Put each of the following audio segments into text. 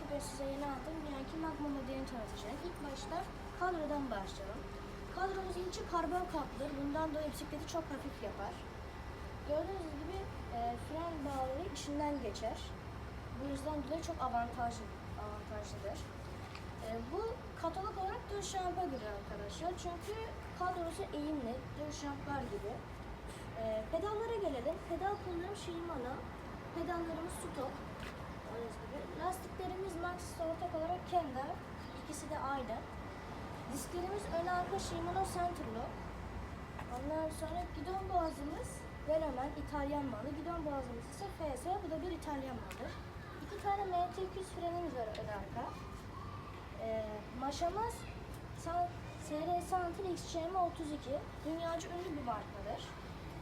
bugün size yeni aldığım Yankee Magma modelini tanıtacağım. İlk başta kadrodan başlayalım. Kadromuz içi karbon kaplıdır. Bundan dolayı bisikleti çok hafif yapar. Gördüğünüz gibi e, fren bağları içinden geçer. Bu yüzden dolayı çok avantajlı, avantajlıdır. E, bu katalog olarak dört şampa giriyor arkadaşlar. Çünkü kadrosu eğimli, dört şamplar gibi. E, pedallara gelelim. Pedal kullanım Shimano. Pedallarımız Stop. Gördüğünüz gibi. Lastiklerimiz Max Kenda. İkisi de aynı. Disklerimiz ön arka Shimano Centerlo. Ondan sonra gidon boğazımız Venomen İtalyan malı. Gidon boğazımız ise FS. Bu da bir İtalyan malıdır. İki tane MT200 frenimiz var ön arka. Ee, maşamız San- SR Santil XCM 32. Dünyaca ünlü bir markadır.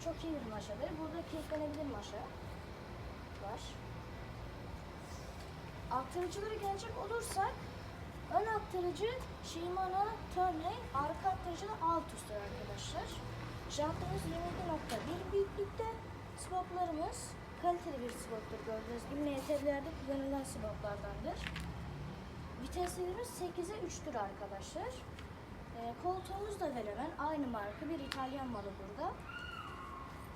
Çok iyi bir maşadır. Burada kilitlenebilir maşa var. Aktarıcılara gelecek olursak ön aktarıcı Shimano Turney, arka aktarıcı da Altus'tur arkadaşlar. Jantımız 27.1 büyüklükte. Spoklarımız kaliteli bir spoktur gördüğünüz gibi MTB'lerde kullanılan spoklardandır. Viteslerimiz 8'e 3'tür arkadaşlar. E, koltuğumuz da Velemen. Aynı marka bir İtalyan malı burada.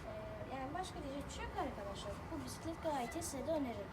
E, yani başka diyecek bir şey yok arkadaşlar. Bu bisiklet gayet size de öneririm.